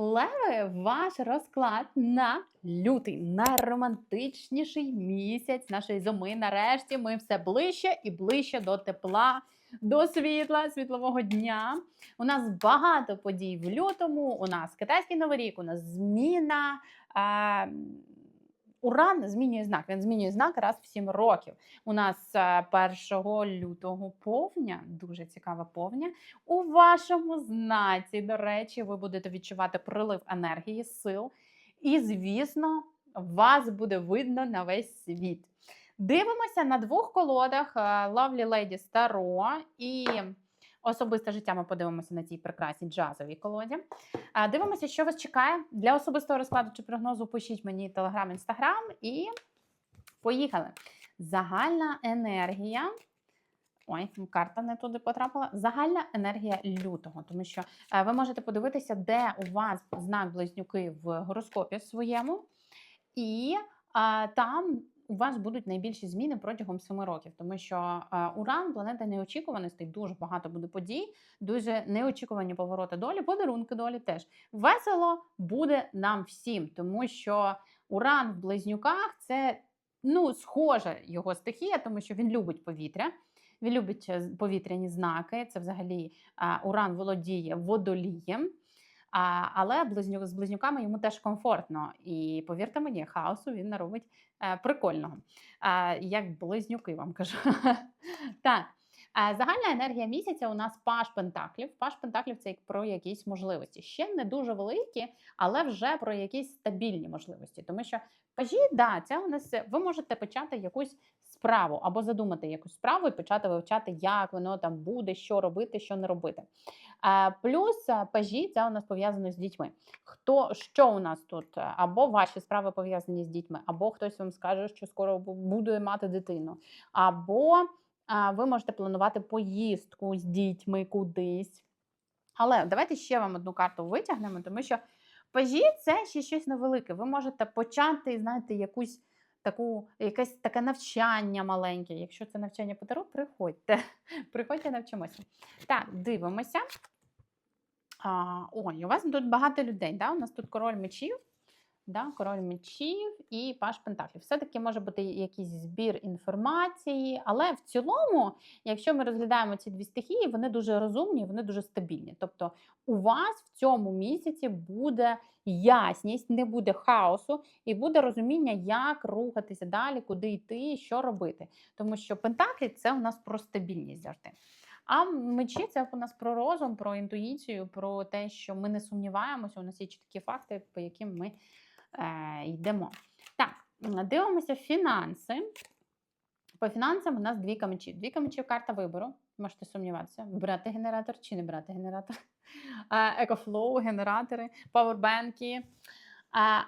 Леви, ваш розклад на лютий, найромантичніший місяць нашої зими. Нарешті ми все ближче і ближче до тепла, до світла, світлового дня. У нас багато подій в лютому. У нас китайський новий рік, у нас зміна. Уран змінює знак. Він змінює знак раз в 7 років. У нас е, 1 лютого повня, дуже цікава повня. У вашому знаці, до речі, ви будете відчувати прилив енергії, сил. І, звісно, вас буде видно на весь світ. Дивимося на двох колодах е, Lovely Lady Старо і особисте життя. Ми подивимося на цій прекрасній джазовій колоді. Дивимося, що вас чекає. Для особистого розкладу чи прогнозу пишіть мені телеграм, інстаграм і поїхали. Загальна енергія. Ой, карта не туди потрапила. Загальна енергія лютого, тому що е, ви можете подивитися, де у вас знак близнюки в гороскопі своєму, і е, там у вас будуть найбільші зміни протягом 7 років, тому що е, Уран, планета неочікуваностей, дуже багато буде подій, дуже неочікувані повороти долі, подарунки долі теж. Весело буде нам всім, тому що Уран в близнюках це ну, схожа його стихія, тому що він любить повітря. Він любить е, повітряні знаки. Це взагалі а, Уран володіє водолієм. А, але близню, з близнюками йому теж комфортно. І повірте мені, хаосу він наробить е, прикольного. А, як близнюки вам кажу. так. Загальна енергія місяця у нас паш пентаклів. Паш пентаклів це як про якісь можливості. Ще не дуже великі, але вже про якісь стабільні можливості. Тому що пажі, да, це у нас ви можете почати якусь справу або задумати якусь справу і почати вивчати, як воно там буде, що робити, що не робити. Плюс а, пажі це у нас пов'язано з дітьми. Хто що у нас тут? Або ваші справи пов'язані з дітьми, або хтось вам скаже, що скоро буде мати дитину, або ви можете планувати поїздку з дітьми кудись. Але давайте ще вам одну карту витягнемо, тому що пажі це ще щось невелике. Ви можете почати, знаєте, якусь таку, якесь таке навчання маленьке. Якщо це навчання по Таро, приходьте. Приходьте, навчимося. Так, дивимося. А, ой, у вас тут багато людей. Да? У нас тут король мечів, да? король мечів і паш пентаклів. Все-таки може бути якийсь збір інформації, але в цілому, якщо ми розглядаємо ці дві стихії, вони дуже розумні, вони дуже стабільні. Тобто у вас в цьому місяці буде ясність, не буде хаосу, і буде розуміння, як рухатися далі, куди йти, що робити. Тому що пентаклі це у нас про стабільність завжди. А мечі це у нас про розум, про інтуїцію, про те, що ми не сумніваємося. У нас є чіткі факти, по яким ми е, йдемо. Так, дивимося фінанси. По фінансам у нас дві камечі. Дві камечі карта вибору. Можете сумніватися, брати генератор чи не брати генератор. Екофлоу, генератори, павербенки.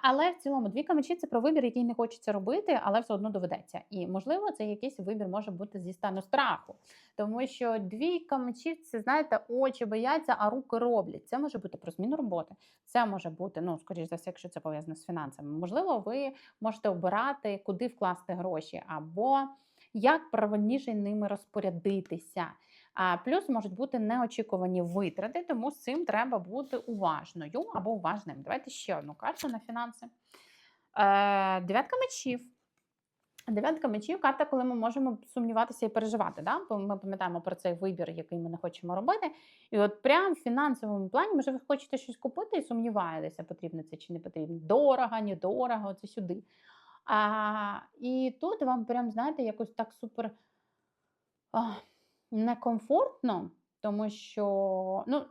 Але в цілому двійка мечів це про вибір, який не хочеться робити, але все одно доведеться. І можливо, це якийсь вибір може бути зі стану страху. Тому що двійка мечів це, знаєте, очі бояться, а руки роблять. Це може бути про зміну роботи. Це може бути, ну, скоріш за все, якщо це пов'язано з фінансами. Можливо, ви можете обирати, куди вкласти гроші, або як правильніше ними розпорядитися. А плюс можуть бути неочікувані витрати, тому з цим треба бути уважною або уважним. Давайте ще одну карту на фінанси. Е, дев'ятка мечів. Дев'ятка мечів карта, коли ми можемо сумніватися і переживати. Да? Бо ми пам'ятаємо про цей вибір, який ми не хочемо робити. І от прям в фінансовому плані, може, ви хочете щось купити і сумніваєтеся, потрібно це чи не потрібно. Дорого, недорого, це сюди. А, і тут вам прям, знаєте, якось так супер а, некомфортно, тому що ну,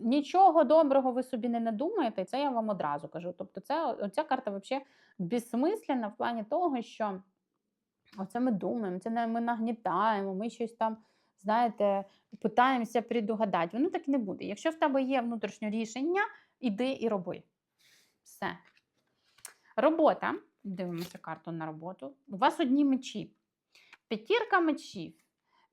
нічого доброго ви собі не надумаєте, і це я вам одразу кажу. Тобто, це, ця карта взагалі безсмисленна в плані того, що оце ми думаємо, це ми нагнітаємо, ми щось там, знаєте, питаємося предугадати. Воно так і не буде. Якщо в тебе є внутрішнє рішення, іди і роби. Все. Робота. Дивимося карту на роботу. У вас одні мечі. П'ятірка мечів.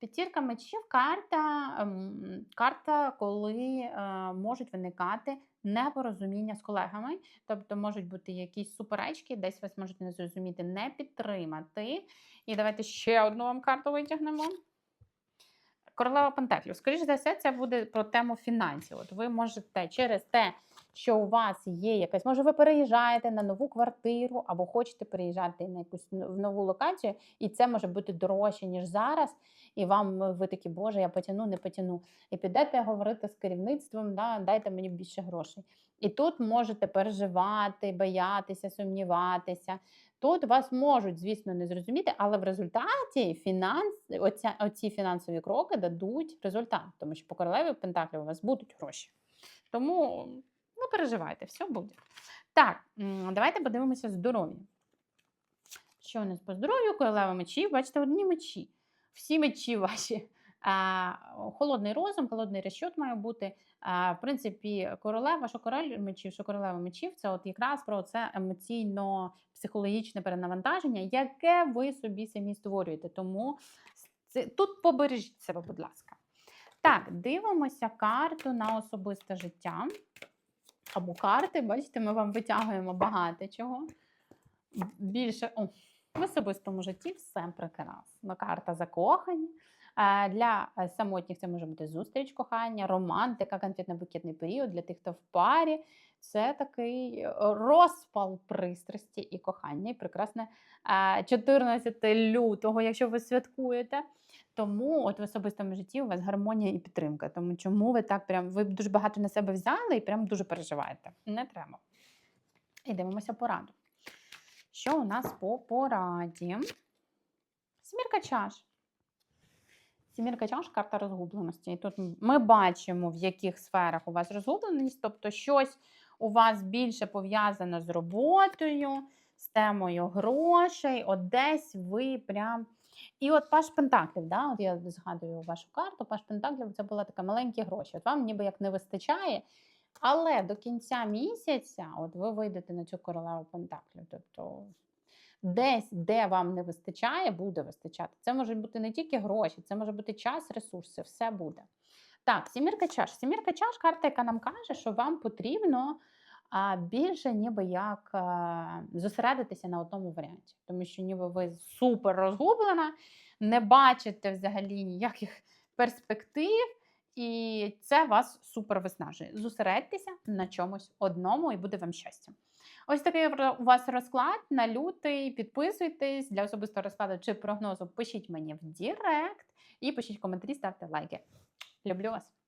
П'ятірка мечів карта, ем, карта, коли е, можуть виникати непорозуміння з колегами, тобто можуть бути якісь суперечки, десь вас можуть не зрозуміти, не підтримати. І давайте ще одну вам карту витягнемо. Королева Пентаклів. Скоріше за все, це буде про тему фінансів. От ви можете через те, що у вас є якась, може, ви переїжджаєте на нову квартиру або хочете переїжджати на якусь нову локацію, і це може бути дорожче, ніж зараз. І вам е, ви такі, боже, я потягну, не потягну. І підете говорити з керівництвом, да, дайте мені більше грошей. І тут можете переживати, боятися, сумніватися. Тут вас можуть, звісно, не зрозуміти, але в результаті фінанс, оця, оці фінансові кроки дадуть результат, тому що по королеві Пентаклів у вас будуть гроші. Тому не переживайте, все буде. Так, давайте подивимося здоров'я. Що у нас по здоров'ю? Королева мечів, бачите, одні мечі. Всі мечі ваші. А, холодний розум, холодний розчот має бути. А, в принципі, королева, що король мечів, що королева мечів, це от якраз про це емоційно-психологічне перенавантаження, яке ви собі самі створюєте. Тому це, тут побережіть себе, будь ласка. Так, дивимося карту на особисте життя. Або карти, бачите, ми вам витягуємо багато чого. Більше о, в особистому житті все прекрасно. Карта закохані. Е, Для е, самотніх це може бути зустріч кохання, романтика, конфетно-букетний період. Для тих, хто в парі, це такий е, розпал пристрасті і кохання. І прекрасне е, 14 лютого, якщо ви святкуєте. Тому от в особистому житті у вас гармонія і підтримка. Тому чому ви так прям ви дуже багато на себе взяли і прям дуже переживаєте? Не треба. І дивимося пораду. Що у нас по пораді? Сімірка чаш. Сімірка чаш карта розгубленості. І тут ми бачимо, в яких сферах у вас розгубленість, тобто щось у вас більше пов'язано з роботою, з темою грошей, от десь ви прям. І от Паш Пентаклів, да? от я згадую вашу карту, Паш Пентаклів це були такі маленькі гроші. От вам ніби як не вистачає, але до кінця місяця от ви вийдете на цю королеву Пентаклів. Тобто десь, де вам не вистачає, буде вистачати. Це можуть бути не тільки гроші, це може бути час, ресурси, все буде. Так, сімірка чаш. Сімірка чаш карта, яка нам каже, що вам потрібно а, більше ніби як зосередитися на одному варіанті. Тому що ніби ви супер розгублена, не бачите взагалі ніяких перспектив, і це вас супер виснажує. Зосередьтеся на чомусь одному, і буде вам щастя. Ось такий у вас розклад на лютий. Підписуйтесь для особистого розкладу чи прогнозу. Пишіть мені в Дірект і пишіть коментарі, ставте лайки. Люблю вас!